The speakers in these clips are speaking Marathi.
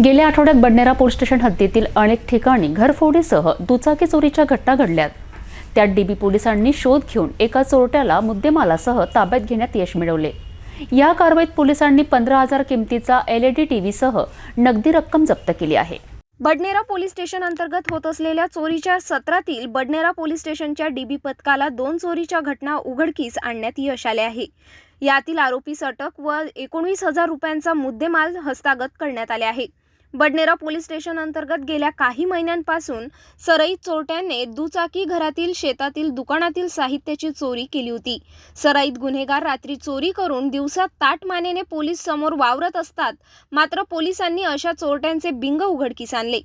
गेल्या आठवड्यात बडनेरा पोलीस स्टेशन हद्दीतील अनेक ठिकाणी घरफोडीसह दुचाकी चोरीच्या घटना घडल्यात. त्यात डीबी पोलिसांनी शोध घेऊन एका चोरट्याला मुद्देमालासह ताब्यात घेण्यात यश मिळवले. या कारवाईत पोलिसांनी पंधरा हजार किमतीचा एलईडी टीव्हीसह नगदी रक्कम जप्त केली आहे. बडनेरा पोलीस स्टेशन अंतर्गत होत असलेल्या चोरीच्या सत्रातील बडनेरा पोलीस स्टेशनच्या डीबी पथकाला दोन चोरीच्या घटना उघडकीस आणण्यात यश आले आहे. यातील आरोपीस अटक व एकोणवीस हजार रुपयांचा मुद्देमाल हस्तागत करण्यात आले आहे. बडनेरा पोलीस स्टेशन अंतर्गत गेल्या काही महिन्यांपासून सराईत चोरट्याने दुचाकी घरातील शेतातील दुकानातील साहित्याची चोरी केली होती. सराईत गुन्हेगार रात्री चोरी करून दिवसात ताट मानेने पोलीस समोर वावरत असतात. मात्र पोलिसांनी अशा चोरट्यांचे बिंग उघडकीस आणले.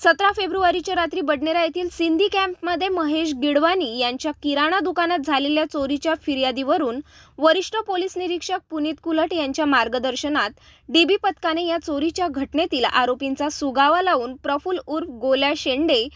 सतरा फेब्रुवारीच्या रात्री बडनेरा येथील सिंधी कॅम्पमध्ये महेश गिडवानी यांच्या किराणा दुकानात झालेल्या चोरीच्या फिर्यादीवरून वरिष्ठ पोलीस निरीक्षक पुनीत कुलट यांच्या मार्गदर्शनात डीबी पथकाने या चोरीच्या घटनेतील आरोपींचा सुगावा लावून प्रफुल उर्फ गोल्या शेंडे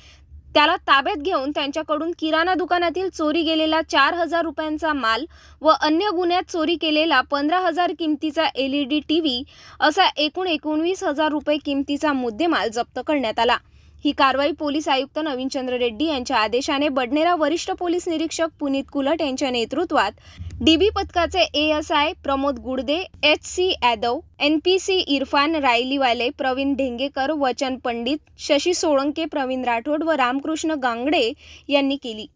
त्याला ताब्यात घेऊन त्यांच्याकडून किराणा दुकानातील चोरी गेलेला चार हजार रुपयांचा माल व अन्य गुन्ह्यात चोरी केलेला पंधरा हजार किमतीचा L E D T V असा एकूण एकोणवीस हजार रुपये किमतीचा मुद्देमाल जप्त करण्यात आला. ही कारवाई पोलीस आयुक्त नवीनचंद्र रेड्डी यांच्या आदेशाने बडनेरा वरिष्ठ पोलीस निरीक्षक पुनीत कुलट यांच्या नेतृत्वात डीबी पथकाचे ASI Pramod Gudde H C Yadav N P C Irfan Rayliwale Pravin Dhengekar Vachan Pandit Shashi Solanke Pravin Rathod व रामकृष्ण गांगडे यांनी केली.